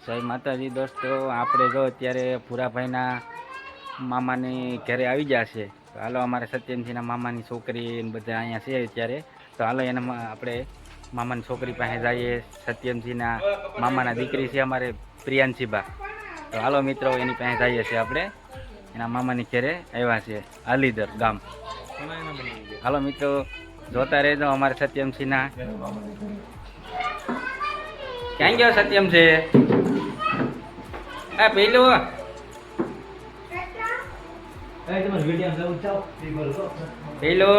જય માતાજી દોસ્તો, આપણે જો અત્યારે ભૂરાભાઈના મામાની ઘરે આવી ગયા છે. તો હાલો અમારે સત્યમસિંહના મામાની છોકરી બધા અહીંયા છે અત્યારે. તો હાલો એના આપણે મામાની છોકરી પાસે જઈએ. સત્યમસિંહના મામાના દીકરી છે અમારે પ્રિયાંશીબા. તો હાલો મિત્રો, એની પાસે જઈએ છીએ આપણે. એના મામાની ઘરે આવ્યા છે આલીદર ગામ. હાલો મિત્રો, જોતા રહેજો અમારે સત્યમસિંહના ક્યાં ગયો સત્યમ છે આ પેલું પેલો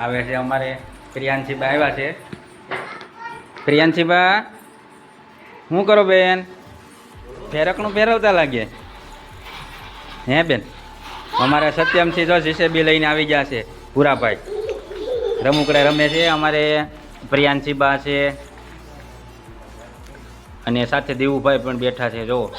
આવે છે અમારે પ્રિયાંશીબા આવ્યા છે. પ્રિયાંશીબા શું કરો બેન? ફેરકનું ફેરવતા લાગે. હે બેન? અમારે સત્યમથી જો જીસેબી લઈને આવી ગયા છે. પૂરાભાઈ રમુકડા રમે છે અમારે પ્રિયાંશીબા છે અને સાથે દેવુભાઈ પણ બેઠા છે, જો.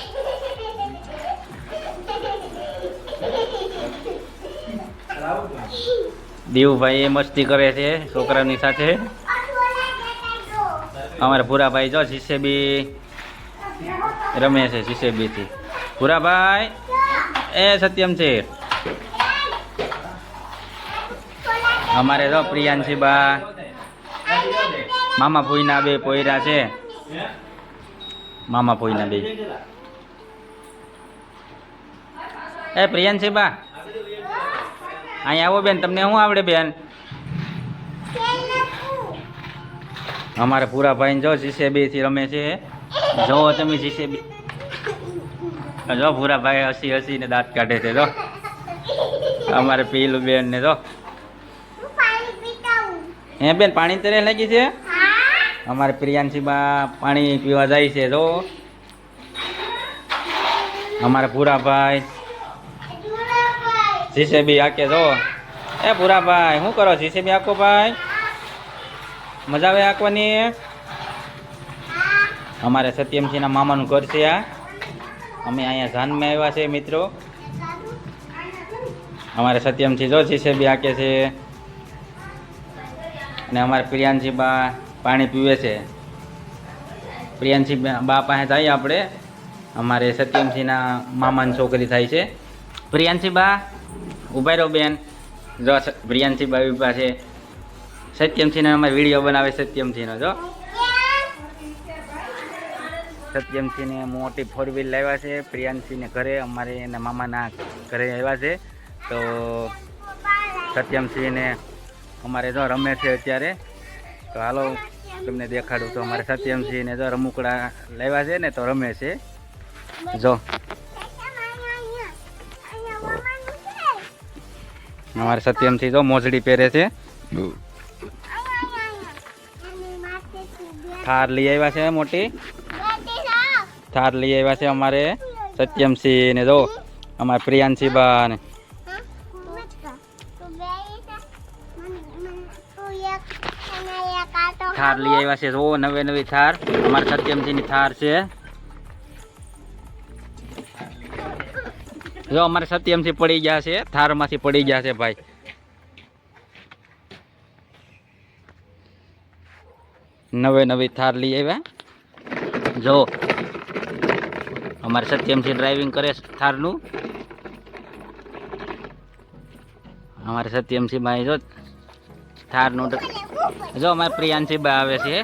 દેવુભાઈ એ મસ્તી કરે છે છોકરાની સાથે. અમારે ભૂરાભાઈ જો જીસેબી રમે છે જીસેબીથી. ભૂરાભાઈ, એ સત્યમ છે. અમારે જો પ્રિયાંશીબા, મામા ફોઈના બે પોયરા છે. મામા પોઈના બે. એ પ્રિયાંશીબા અહીંયા આવો બેન તમને શું આવડે બેન? અમારે પૂરા ભાઈ જો જીસેબી થી રમે છે. જો તમે જીસેબી જો પૂરા ભાઈ હસી હસી ને દાંત કાઢે છે જો. અમારે પીલું બેન ને જો હે બેન પાણી તરે લાગી છે? અમારે પ્રિયાંશીબા પાણી પીવા જાય છે, જો. અમારે ભૂરાભાઈ. જીસેબી આકે જો. એ ભૂરાભાઈ, શું કરો? જીસેબી આકો ભાઈ. મજા આવે આંકવાની અમારે સત્યમસિંહના મામાનું ઘર છે આ. અમે અહીંયા જાનમાં આવ્યા છે, મિત્રો. અમારે સત્યમસિંહ જો જીસેબી આકે છે. અને અમારે પ્રિયાંશી બા પાણી પીવે છે. પ્રિયાંશી બા પાસે જઈએ આપણે. અમારે સત્યમસિંહના મામાની છોકરી થાય છે. પ્રિયાંશી બા, ઊભા રહો બેન. જો પ્રિયાંશી બા છે. સત્યમસિંહનો અમારે વીડિયો બનાવે સત્યમસિંહનો જો. સત્યમસિંહને મોટી ફોર વ્હીલ લાવ્યા છે. પ્રિયાંશીને ઘરે, અમારે એના મામાના ઘરે આવ્યા છે. તો સત્યમસિંહને અમારે જો રમે છે અત્યારે. તો હાલો. તમને દેખાડું તો અમારે સત્યમસિંહને જો રમુકડા લેવા છે ને તો રમે છે. જો. અમારે સત્યમસિંહ જો મોજડી પહેરે છે. થાર લઈ આવ્યા છે મોટી. થાર લઈ આવ્યા છે અમારે સત્યમસિંહ ને જો. અમારે પ્રિયાંશી બા ને થાર લઈ આવ્યા છે. જો, નવી નવી થાર. અમારે સત્યમસિંહની થાર છે. જો, અમારે સત્યમસિંહ પડી ગયા છે. થારમાંથી પડી ગયા છે ભાઈ. નવે નવી થાર લઈ આવ્યા. જો, અમારે સત્યમસિંહ ડ્રાઇવિંગ કરે થારનું. અમારે સત્યમસિંહ ભાઈ જો થારનું જો અમારે પ્રિયાંશી બા આવે છે.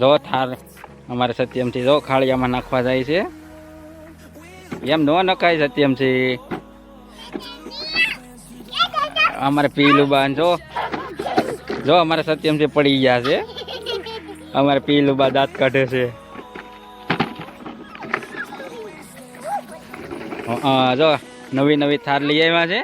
જો થાર અમારે સત્યમથી જો ખાળિયામાં નાખવા જાય છે. એમ ન નખાય સત્યમસિંહ અમારે પીલું બાન જો. જો, અમારે સત્યમથી પડી ગયા છે. અમારે પીલું બા દાંત કાઢે છે. જો, નવી નવી થાર લઈ આવ્યા છે.